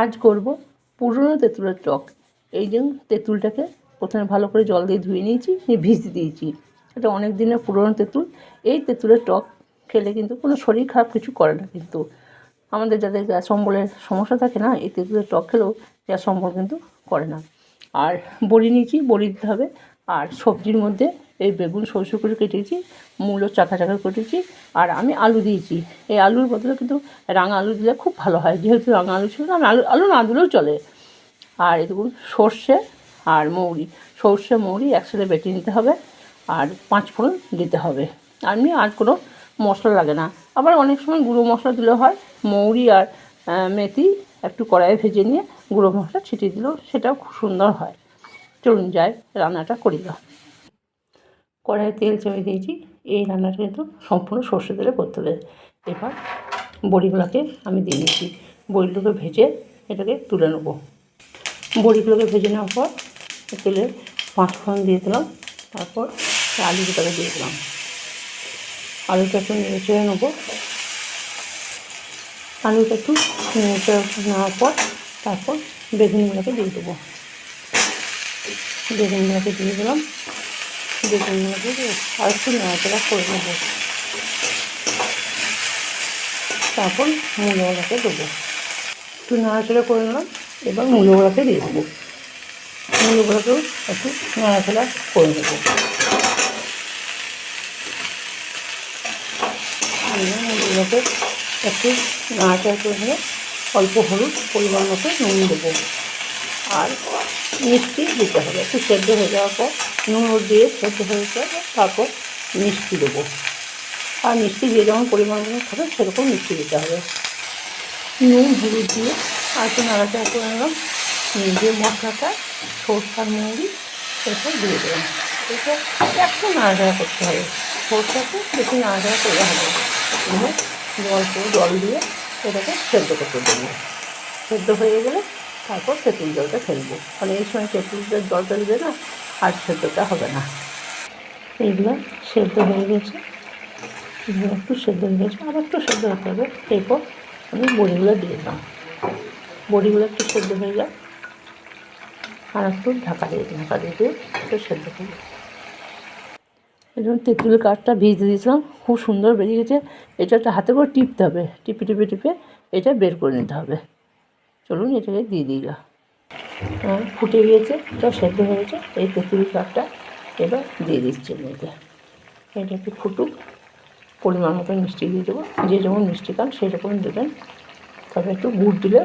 আজ করব পুরনো তেঁতুলের টক। এই জন্য তেঁতুলটাকে প্রথমে ভালো করে জল দিয়ে ধুয়ে নিয়েছি, নিয়ে ভিজতে দিয়েছি। এটা অনেক দিনের পুরনো তেঁতুল। এই তেঁতুলের টক খেলে কিন্তু কোনো শরীর খারাপ কিছু করে না কিন্তু। আমাদের যাদের গ্যাস অম্বলের সমস্যা থাকে না, এই তেঁতুলের টক খেলেও গ্যাস অম্বল কিন্তু করে না। আর বড়ি নিয়েছি, বড়ি দিতে হবে। আর সবজির মধ্যে এই বেগুন সরষে করে কেটেছি, মূলো চাকা চাকা কেটেছি, আর আমি আলু দিয়েছি। এই আলুর বদলে কিন্তু রাঙা আলু দিলে খুব ভালো হয়, যেহেতু রাঙা আলু ছিল আমি আলু আলু না দিলেও চলে। আর দেখুন, সর্ষে আর মৌরি। সর্ষে, মৌরি একসাথে বেটে নিতে হবে, আর পাঁচ ফোড়ন দিতে হবে। এমনি আর কোনো মশলা লাগে না। আবার অনেক সময় গুঁড়ো মশলা দিলেও হয়, মৌরি আর মেথি একটু কড়াইয়ে ভেজে নিয়ে গুঁড়ো মশলা ছিটিয়ে দিলেও সেটাও খুব সুন্দর হয়। চলুন যাই, রান্নাটা করি। কড়াইয়ে তেল চেপে দিয়েছি। এই রান্নাটা কিন্তু সম্পূর্ণ সর্ষে তেলে করতে হবে। এবার বড়িগুলোকে আমি দিয়ে দিচ্ছি বড়িগুলোকে ভেজে এটাকে তুলে নেব। বড়িগুলোকে ভেজে নেওয়ার পর তেলে পাঁচ ফোড়ন দিয়ে দিলাম। তারপর আলু দুটাকে দিয়ে দিলাম। আলুটা একটু নেড়ে চেড়ে নেব। আলুটা একটু নেড়ে নেওয়ার পর তারপর বেগুনগুলোকে দিয়ে দেবো। বেগুনগুলোকে দিয়ে দিলাম। বেগুনগুলোকে দিয়ে আর একটু নাড়াচাড়া করে নেব। তারপর মূলগুলোকে দেবো। একটু নাড়াচাড়া করে নিলাম এবার মূলগুলোকে দিয়ে দেবো। মূলগুলোকেও একটু নাড়াচাড়া করে দেবো মূলগুলোকে একটু নাড়াচাড়া করে নিয়ে অল্প হলুদ পরিমাণ মতো নুন দেবো। আর মিষ্টি দিতে হবে। একটু সেদ্ধ হয়ে যাওয়ার পর নুন দিয়ে সেদ্ধ হয়ে পর তারপর মিষ্টি দেবো। আর মিষ্টি যে যেমন পরিমাণ মতো খাবে, সেরকম মিষ্টি দিতে হবে। নুন, হলুদ দিয়ে আর একটু নাড়াচাড়া করে নিলাম। দিয়ে মশলাটা সরষার মৌরি এটা দিয়ে দিলাম। এটা একটু নাড়াচাড়া করতে হবে। সরষাকে বেশি নাড়াচাড়া করলে হবে জল করে জল দিয়ে এটাকে সেদ্ধ করতে দেবো। সেদ্ধ হয়ে গেলে তারপর তেঁতুল জলটা ফেলব। কারণ এই সময় তেঁতুলের জলটা দিলে না, আর সেদ্ধটা হবে না। এইগুলো সেদ্ধ হয়ে গেছে। এগুলো একটু সেদ্ধ হয়ে গেছে আর একটু সেদ্ধ হতে হবে। এরপর আমি বড়িগুলো দিয়ে দিলাম। বড়িগুলো একটু সেদ্ধ হয়ে যায় আর একটু ঢাকা দিয়ে ঢাকা দিয়ে দিয়ে একটু সেদ্ধ করব এই জন্য তেঁতুলের কাঠটা ভিজতে দিয়েছিলাম। খুব সুন্দর বেরিয়ে গেছে। এটা একটা হাতে করে টিপতে হবে। টিপে টিপে টিপে এটা বের করে নিতে হবে। চলুন এটাকে দিয়ে দিলাম হ্যাঁ, ফুটে গিয়েছে তো সেদ্ধ হয়েছে এই তেঁতুল শাকটা এবার দিয়ে দিচ্ছি মেয়েকে এটা একটু ফুটুক পরিমাণ মতো মিষ্টি দিয়ে দেবো। যে যেমন মিষ্টি খান সেই রকম দেবেন। তবে একটু গুড় দিলে